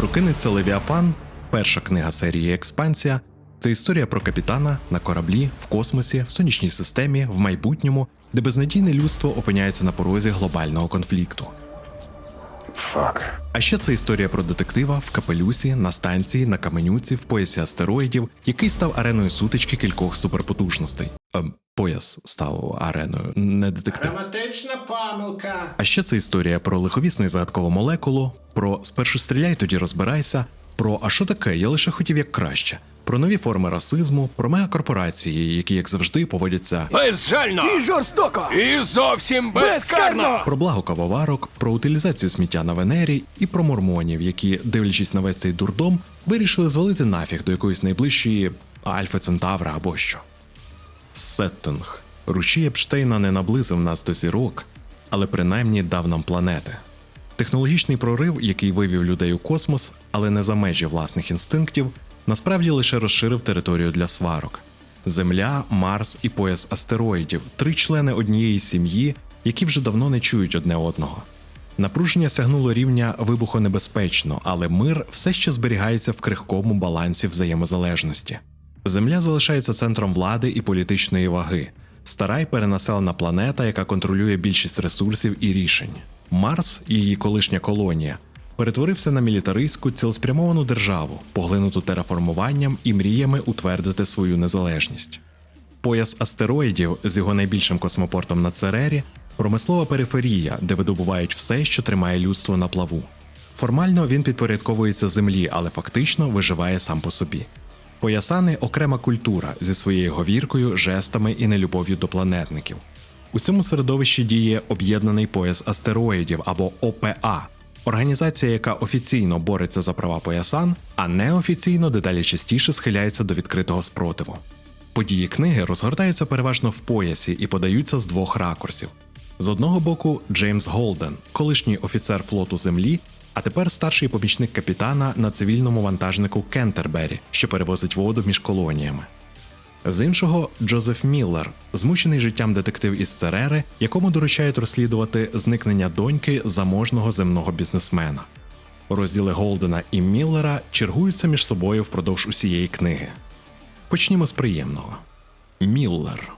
Прокинеться Левіафан, перша книга серії Експансія. Це історія про капітана на кораблі, в космосі, в сонячній системі, в майбутньому, де безнадійне людство опиняється на порозі глобального конфлікту. Фак. А ще це історія про детектива в капелюсі, на станції, на каменюці, в поясі астероїдів, який став ареною сутички кількох суперпотужностей. Ем, пояс став ареною, не детектив. Граматична помилка. А ще це історія про лиховісну і загадкову молекулу, про спершу стріляй, тоді розбирайся, про а що таке, я лише хотів як краще, про нові форми расизму, про мегакорпорації, які, як завжди, поводяться Безжально! І жорстоко! І зовсім безкарно! Безкарно! про благо кавоварок, про утилізацію сміття на Венері і про мормонів, які, дивлячись на весь цей дурдом, вирішили звалити нафіг до якоїсь найближчої Альфа Центавра або що. Сеттинг. Рушій Епштейна не наблизив нас до зірок, але принаймні дав нам планети. Технологічний прорив, який вивів людей у космос, але не за межі власних інстинктів, насправді лише розширив територію для сварок. Земля, Марс і пояс астероїдів три члени однієї сім'ї, які вже давно не чують одне одного. Напруження сягнуло рівня вибухонебезпечно, але мир все ще зберігається в крихкому балансі взаємозалежності. Земля залишається центром влади і політичної ваги, стара й перенаселена планета, яка контролює більшість ресурсів і рішень. Марс, її колишня колонія, перетворився на мілітаристську цілеспрямовану державу, поглинуту тераформуванням і мріями утвердити свою незалежність. Пояс астероїдів з його найбільшим космопортом на Церері промислова периферія, де видобувають все, що тримає людство на плаву. Формально він підпорядковується землі, але фактично виживає сам по собі. Поясани окрема культура зі своєю говіркою, жестами і нелюбов'ю до планетників. У цьому середовищі діє об'єднаний пояс астероїдів або ОПА, організація, яка офіційно бореться за права поясан, а неофіційно дедалі частіше схиляється до відкритого спротиву. Події книги розгортаються переважно в поясі і подаються з двох ракурсів. З одного боку, Джеймс Голден, колишній офіцер флоту Землі, а тепер старший помічник капітана на цивільному вантажнику Кентербері, що перевозить воду між колоніями. З іншого Джозеф Міллер, змучений життям детектив із Церери, якому доручають розслідувати зникнення доньки заможного земного бізнесмена. Розділи Голдена і Міллера чергуються між собою впродовж усієї книги. Почнімо з приємного. Міллер.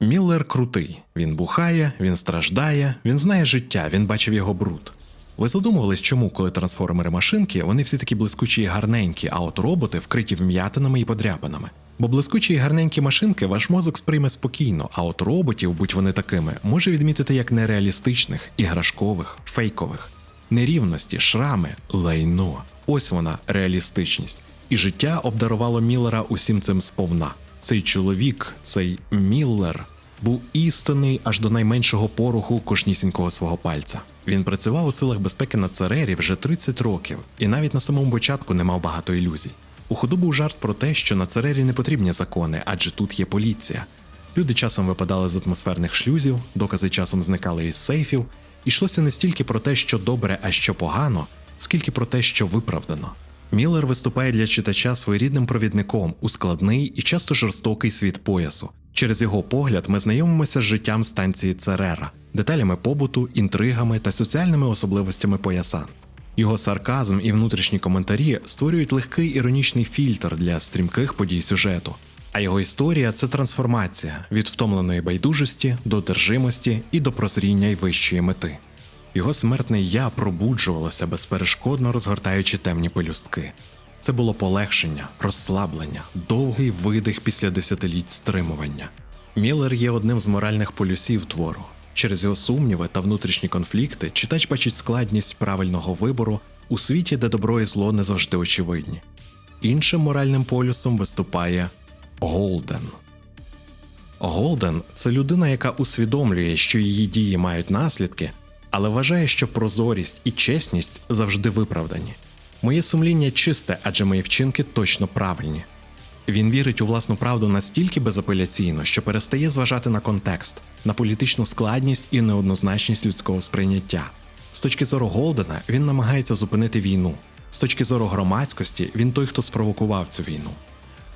Міллер крутий. Він бухає, він страждає, він знає життя, він бачив його бруд. Ви задумувались, чому, коли трансформери машинки, вони всі такі блискучі і гарненькі, а от роботи вкриті вм'ятинами і подряпинами. Бо блискучі і гарненькі машинки ваш мозок сприйме спокійно, а от роботів, будь вони такими, може відмітити як нереалістичних, іграшкових, фейкових. Нерівності, шрами, лайно. Ось вона реалістичність. І життя обдарувало Міллера усім цим сповна. Цей чоловік, цей Міллер, був істинний аж до найменшого поруху кожнісінького свого пальця. Він працював у силах безпеки на Церері вже 30 років, і навіть на самому початку не мав багато ілюзій. У ходу був жарт про те, що на Церері не потрібні закони, адже тут є поліція. Люди часом випадали з атмосферних шлюзів, докази часом зникали із сейфів. Ішлося не стільки про те, що добре, а що погано, скільки про те, що виправдано. Міллер виступає для читача своєрідним провідником у складний і часто жорстокий світ поясу. Через його погляд ми знайомимося з життям станції Церера, деталями побуту, інтригами та соціальними особливостями поясан. Його сарказм і внутрішні коментарі створюють легкий іронічний фільтр для стрімких подій сюжету. А його історія це трансформація від втомленої байдужості до держимості і до прозріння й вищої мети. Його смертне я пробуджувалося безперешкодно розгортаючи темні пелюстки. Це було полегшення, розслаблення, довгий видих після десятиліть стримування. Міллер є одним з моральних полюсів твору. Через його сумніви та внутрішні конфлікти читач бачить складність правильного вибору у світі, де добро і зло не завжди очевидні. Іншим моральним полюсом виступає Голден. Голден це людина, яка усвідомлює, що її дії мають наслідки, але вважає, що прозорість і чесність завжди виправдані. Моє сумління чисте, адже мої вчинки точно правильні. Він вірить у власну правду настільки безапеляційно, що перестає зважати на контекст, на політичну складність і неоднозначність людського сприйняття. З точки зору Голдена він намагається зупинити війну. З точки зору громадськості він той, хто спровокував цю війну.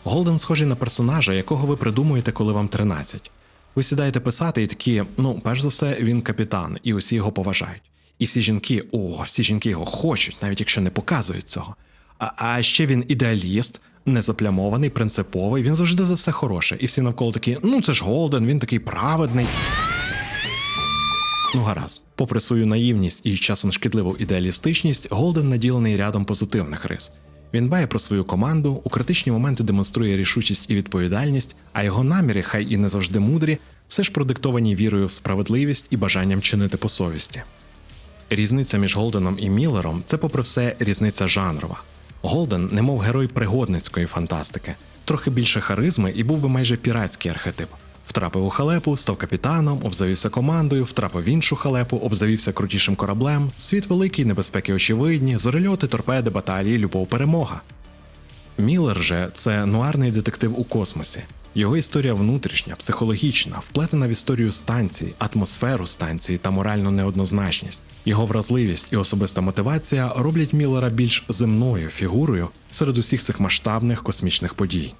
Голден схожий на персонажа, якого ви придумуєте, коли вам 13. Ви сідаєте писати і такі, ну, перш за все, він капітан, і усі його поважають. І всі жінки, о, всі жінки його хочуть, навіть якщо не показують цього. А, а ще він ідеаліст, незаплямований, принциповий, він завжди за все хороше. І всі навколо такі, ну це ж Голден, він такий праведний. Ну гаразд, попри свою наївність і часом шкідливу ідеалістичність, Голден наділений рядом позитивних рис. Він дбає про свою команду, у критичні моменти демонструє рішучість і відповідальність, а його наміри, хай і не завжди мудрі, все ж продиктовані вірою в справедливість і бажанням чинити по совісті. Різниця між Голденом і Міллером це, попри все, різниця жанрова. Голден, немов герой пригодницької фантастики, трохи більше харизми і був би майже піратський архетип. Втрапив у халепу, став капітаном, обзавівся командою, втрапив в іншу халепу, обзавівся крутішим кораблем. Світ великий, небезпеки очевидні, зорельоти, торпеди, баталії, любов, перемога. Міллер же це нуарний детектив у космосі. Його історія внутрішня, психологічна, вплетена в історію станції, атмосферу станції та моральну неоднозначність. Його вразливість і особиста мотивація роблять Міллера більш земною фігурою серед усіх цих масштабних космічних подій.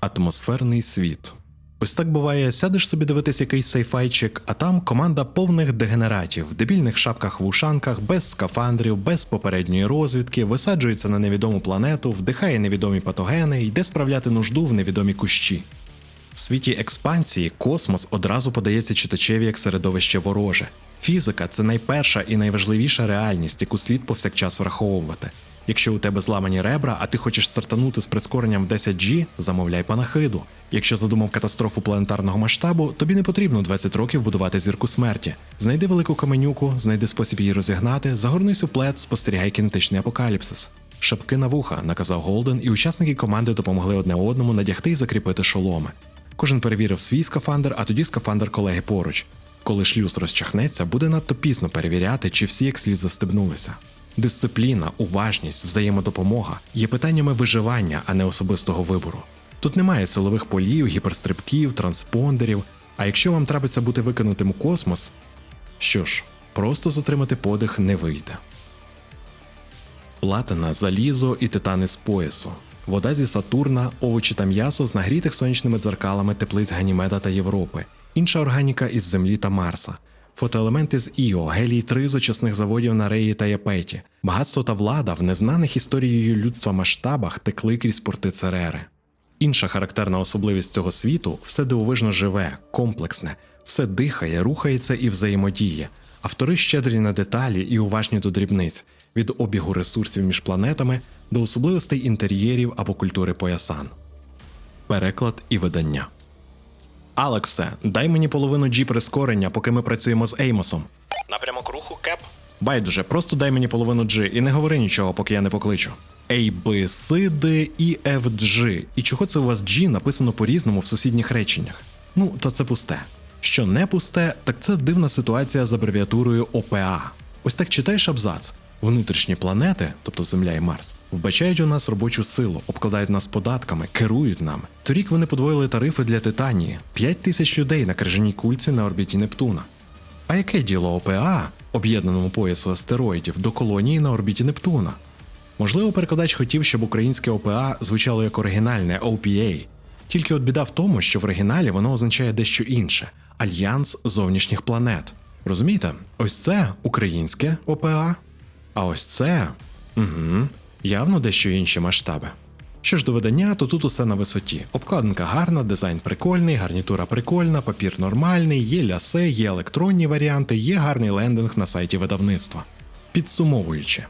Атмосферний світ. Ось так буває, сядеш собі дивитись якийсь сайфайчик, а там команда повних дегенератів, в дебільних шапках в ушанках, без скафандрів, без попередньої розвідки, висаджується на невідому планету, вдихає невідомі патогени, йде справляти нужду в невідомі кущі. В світі експансії космос одразу подається читачеві як середовище вороже. Фізика це найперша і найважливіша реальність, яку слід повсякчас враховувати. Якщо у тебе зламані ребра, а ти хочеш стартанути з прискоренням в 10G, замовляй панахиду. Якщо задумав катастрофу планетарного масштабу, тобі не потрібно 20 років будувати зірку смерті. Знайди велику каменюку, знайди спосіб її розігнати, загорнись у плед, спостерігай кінетичний апокаліпсис. Шапки на вуха, наказав Голден, і учасники команди допомогли одне одному надягти і закріпити шоломи. Кожен перевірив свій скафандр, а тоді скафандр колеги поруч. Коли шлюз розчахнеться, буде надто пізно перевіряти, чи всі як слід застебнулися. Дисципліна, уважність, взаємодопомога є питаннями виживання, а не особистого вибору. Тут немає силових полів, гіперстрибків, транспондерів. А якщо вам трапиться бути викинутим у космос, що ж, просто затримати подих не вийде. Платина, залізо і титани з поясу. Вода зі Сатурна, овочі та м'ясо з нагрітих сонячними дзеркалами теплиць Ганімеда та Європи, інша органіка із Землі та Марса, фотоелементи з Іо, гелій 3 з очисних заводів на Реї та Япеті, багатство та влада в незнаних історією людства масштабах текли крізь порти Церери. Інша характерна особливість цього світу все дивовижно живе, комплексне, все дихає, рухається і взаємодіє. Автори щедрі на деталі і уважні до дрібниць, від обігу ресурсів між планетами до особливостей інтер'єрів або культури поясан. Переклад і видання. Алексе, дай мені половину G прискорення, поки ми працюємо з Еймосом. Напрямок руху кеп. Байдуже, просто дай мені половину G і не говори нічого, поки я не покличу. A, B, C, D, E, F, G. І чого це у вас G написано по-різному в сусідніх реченнях? Ну, та це пусте. Що не пусте, так це дивна ситуація з абревіатурою ОПА. Ось так читаєш абзац. Внутрішні планети, тобто Земля і Марс, вбачають у нас робочу силу, обкладають нас податками, керують нами. Торік вони подвоїли тарифи для Титанії 5 тисяч людей на крижаній кульці на орбіті Нептуна. А яке діло ОПА, об'єднаному поясу астероїдів, до колонії на орбіті Нептуна? Можливо, перекладач хотів, щоб українське ОПА звучало як оригінальне OPA. Тільки от біда в тому, що в оригіналі воно означає дещо інше альянс зовнішніх планет. Розумієте? Ось це українське ОПА, а ось це угу, явно дещо інші масштаби. Що ж до видання, то тут усе на висоті. Обкладинка гарна, дизайн прикольний, гарнітура прикольна, папір нормальний, є лясе, є електронні варіанти, є гарний лендинг на сайті видавництва. Підсумовуючи,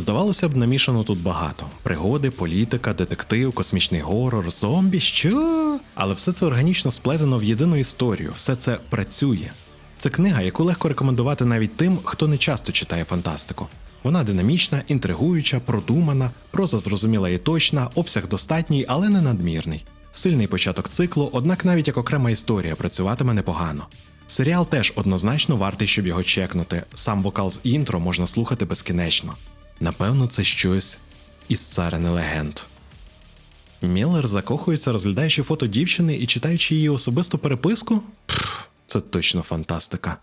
здавалося б, намішано тут багато: пригоди, політика, детектив, космічний горор, зомбі, що? Але все це органічно сплетено в єдину історію, все це працює. Це книга, яку легко рекомендувати навіть тим, хто не часто читає фантастику. Вона динамічна, інтригуюча, продумана, проза зрозуміла і точна, обсяг достатній, але не надмірний. Сильний початок циклу, однак навіть як окрема історія працюватиме непогано. Серіал теж однозначно вартий, щоб його чекнути. Сам вокал з інтро можна слухати безкінечно. Напевно, це щось із царини легенд. Міллер закохується, розглядаючи фото дівчини і читаючи її особисту переписку? Пф, це точно фантастика.